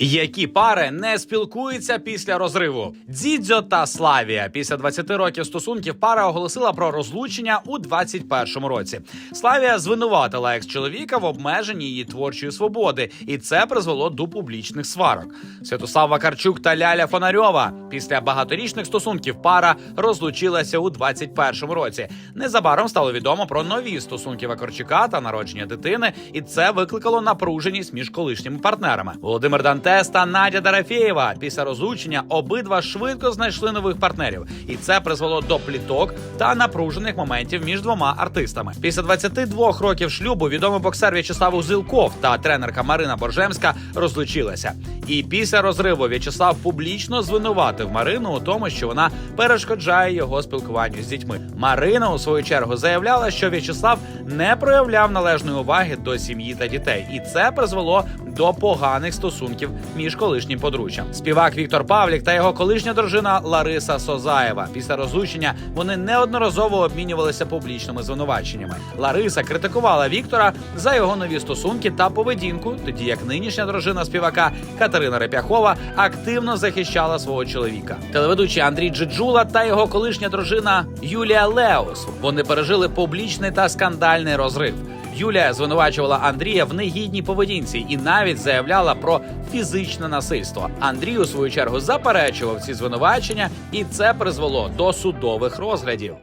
Які пари не спілкуються після розриву? Дзідзьо та Славія після 20 років стосунків пара оголосила про розлучення у 21-му році. Славія звинуватила екс-чоловіка в обмеженні її творчої свободи, і це призвело до публічних сварок. Святослав Вакарчук та Ляля Фонарьова після багаторічних стосунків пара розлучилася у 21-му році. Незабаром стало відомо про нові стосунки Вакарчука та народження дитини, і це викликало напруженість між колишніми партнерами. Володимир Дантес та Надя Дарафєєва після розлучення обидва швидко знайшли нових партнерів, і це призвело до пліток та напружених моментів між двома артистами. Після 22 років шлюбу відомий боксер В'ячеслав Узилков та тренерка Марина Боржемська розлучилися. І після розриву В'ячеслав публічно звинуватив Марину у тому, що вона перешкоджає його спілкуванню з дітьми. Марина у свою чергу заявляла, що В'ячеслав не проявляв належної уваги до сім'ї та дітей, і це призвело до поганих стосунків між колишнім подружжям. Співак Віктор Павлік та його колишня дружина Лариса Созаєва. Після розлучення вони неодноразово обмінювалися публічними звинуваченнями. Лариса критикувала Віктора за його нові стосунки та поведінку, тоді як нинішня дружина співака Катерина Репяхова активно захищала свого чоловіка. Телеведучий Андрій Джиджула та його колишня дружина Юлія Леус. Вони пережили публічний та скандальний розрив. Юлія звинувачувала Андрія в негідній поведінці і навіть заявляла про фізичне насильство. Андрій у свою чергу заперечував ці звинувачення, і це призвело до судових розглядів.